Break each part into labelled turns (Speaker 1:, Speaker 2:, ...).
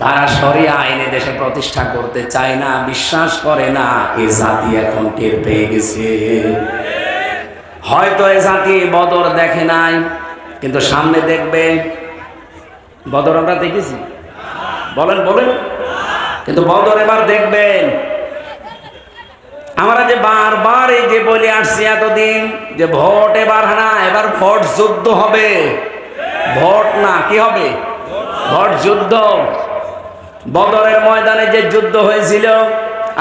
Speaker 1: তারা সরিয়া আইনে দেশে প্রতিষ্ঠা করতে চায় না, বিশ্বাস করে না, এ জাতি এখন টের পেয়ে গেছে। হয়তো এ জাতি বদর দেখে নাই, কিন্তু সামনে দেখবে, বদর আমরা দেখেছি। বলেন বলেন। কিন্তু বদর এবার দেখবেন। আমরা যে বারবার এই যে বলে আসছি এতদিন, যে ভোট এবার না, এবার ভোট যুদ্ধ হবে। ভোট না, কি হবে? ভোট যুদ্ধ। বদরের ময়দানে যে যুদ্ধ হয়েছিল,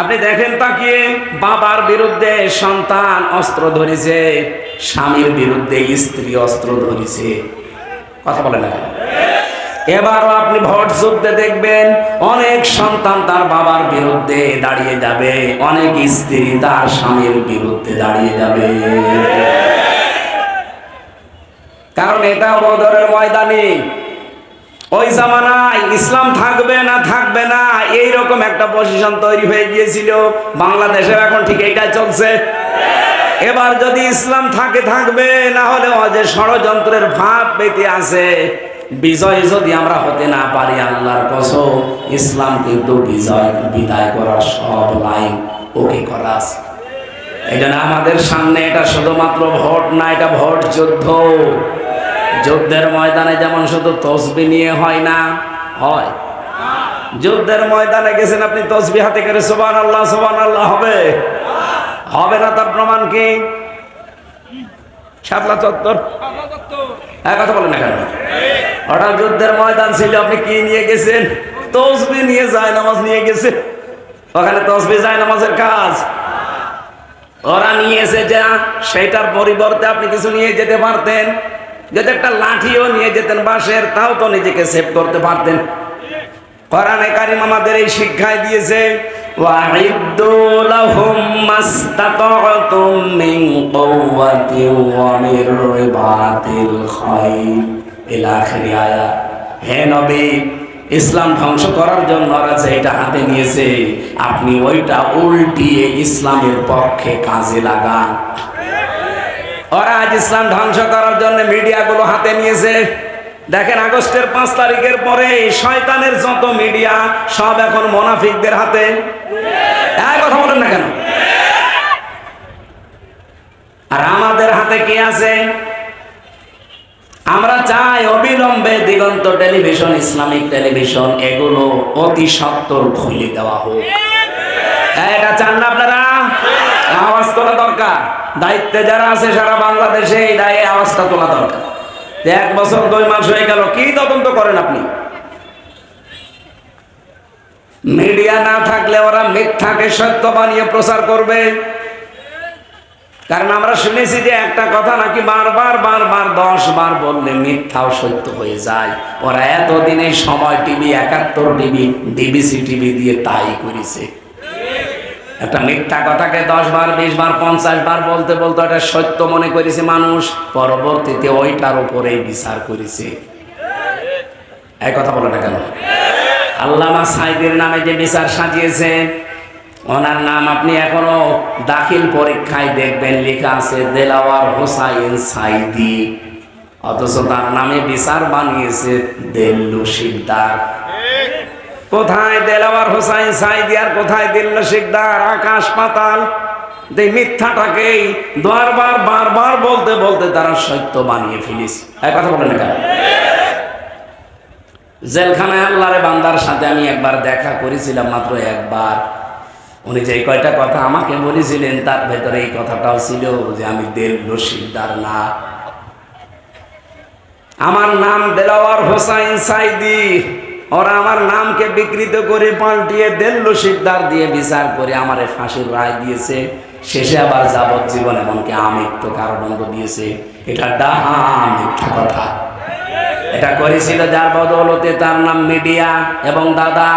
Speaker 1: আপনি দেখেন তাকিয়ে, বাবার বিরুদ্ধে সন্তান অস্ত্র ধরেছে, স্বামীর বিরুদ্ধে স্ত্রী অস্ত্র ধরেছে। কথা বলেন না এবারও আপনি ভোট যুদ্ধে দেখবেন, অনেক সন্তান তার বাবার বিরুদ্ধে দাঁড়িয়ে যাবে, অনেক স্ত্রী তার স্বামীর বিরুদ্ধে দাঁড়িয়ে যাবে। কারণ এটা বদরের ময়দানে ওই জামানায় ইসলাম থাকবে না থাকবে না এই রকম একটা পজিশন তৈরি হয়ে গিয়েছিল। বাংলাদেশের এখন ঠিক এইটাই চলছে। এবার যদি ইসলাম থাকে, থাকবে, না হলে যে ষড়যন্ত্রের ভাব পেতে আছে। বিজয় যদি আমরা হতে না পারি, আল্লাহর কসম, ইসলাম কিন্তু বিজয়, বিদায় করার সব লাইন ওকে করা আছে। এই আমাদের সামনে, এটা শুধুমাত্র ভোট না, এটা ভোট যুদ্ধ। যুদ্ধের ময়দানে যেমন শুধু তসবি নিয়ে হয় না, হয়। যুদ্ধের ময়দানে গেছেন আপনি, তসবি হাতে করে সোবান আল্লাহ সোবান আল্লাহ হবে। হবে না তার প্রমাণ কি? শাপলা চত্বর। হ্যাঁ বলেন না কেন? হঠাৎ যুদ্ধের ময়দান ছিল, আপনি কি নিয়ে গেছেন? তসবি নিয়ে যায় নামাজ নিয়ে গেছে ওখানে তসবি যায় নামাজের কাজ। ওরা নিয়েছে যা, সেটার পরিবর্তে আপনি কিছু নিয়ে যেতে পারতেন। যদি একটা লাঠিও নিয়ে যেতেন বাঁশের তাও তো নিজেকে সেভ করতে পারতেন কোরআনে কারিম আমাদের এই শিক্ষায় দিয়েছে وَأَعِدُّوا لَهُم مَّا اسْتَطَعْتُم مِّن قُوَّةٍ وَمِن رِّبَاطِ الْخَيْلِ ইলা আখিরি আয়াত হে নবী ইসলাম ধ্বংস করার জন্য ওরা যেটা হাতে নিয়েছে আপনি ওইটা উল্টিয়ে ইসলামের পক্ষে কাজে লাগান ওরা আজ ইসলাম ধ্বংস করার জন্য মিডিয়াগুলো হাতে নিয়েছে। দেখেন আগস্টের পাঁচ তারিখের পরে শয়তানের যত মিডিয়া, সব এখন মোনাফিকদের হাতে। কথা বলেন না কেন? আর আমাদের হাতে কি আছে? আমরা চাই অবিলম্বে দিগন্ত টেলিভিশন, ইসলামিক টেলিভিশন, এগুলো অতি সত্তর খুলে দেওয়া হোক। এটা চান না আপনারা? আওয়াজ দরকার। দায়িত্বে যারা আছে সারা বাংলাদেশে এই দায়ে আওয়াজটা তোলা দরকার। এক বছর দুই মাস হয়ে গেল, কি তদন্ত করেন আপনি? মিডিয়া না থাকলে ওরা মিথ্যাকে সত্য বানিয়ে প্রচার করবে। কারণ আমরা শুনেছি যে একটা কথা নাকি বারবার বারবার দশ বার বললে মিথ্যাও সত্য হয়ে যায়। ওরা এতদিনে সময় টিভি, একাত্তর টিভি ডিবিসি টিভি দিয়ে তাই করেছে। একটা মিথ্যা কথাকে দশ বার, বিশ বার, পঞ্চাশ বার বলতে বলতে ওটা সত্য মনে করেছে মানুষ। পরবর্তীতে ওইটার উপরেই বিচার করেছে। এই কথা বলো না কেন? আল্লামা সাইদের নামে যে বিচার সাজিয়েছে, ওনার নাম আপনি এখনও দাখিল পরীক্ষায় দেখবেন, লেখা আছে, দেলাওয়ার হোসাইন সাইদি। অথচ তার নামে বিচার বানিয়েছে দেল্লু শিকদার কোথায় দেলাওয়ার হোসাইন সাইদি আর কোথায় দিল্লু শিকদার আকাশ পাতাল। এই মিথ্যাটাকেই বারবার বারবার বলতে বলতে তারা সত্য বানিয়ে ফেলিস। এক কথা বলেন কেন জেলখানায় আল্লাহরে বান্দার সাথে আমি একবার দেখা করেছিলাম মাত্র একবার। উনি যে কয়টা কথা আমাকে বলেছিলেন, তার ভেতরে এই কথাটাও ছিল যে আমি দেল রশিকদার না। আমার নাম দেলাওয়ার হোসাইন সাইদি। ওরা আমার নামকে বিকৃত করে পাল্টিয়ে দেল্লু সিদ্ধার দিয়ে বিচার করে আমারে ফাঁসির রায় দিয়েছে। শেষে আবার যাবজ্জীবন এমনকি আমৃত্যু কারাদণ্ড দিয়েছে। এটা ডাহা মিথ্যা কথা। এটা করেছিল যার বদৌলতে তার নাম মিডিয়া এবং দাদা।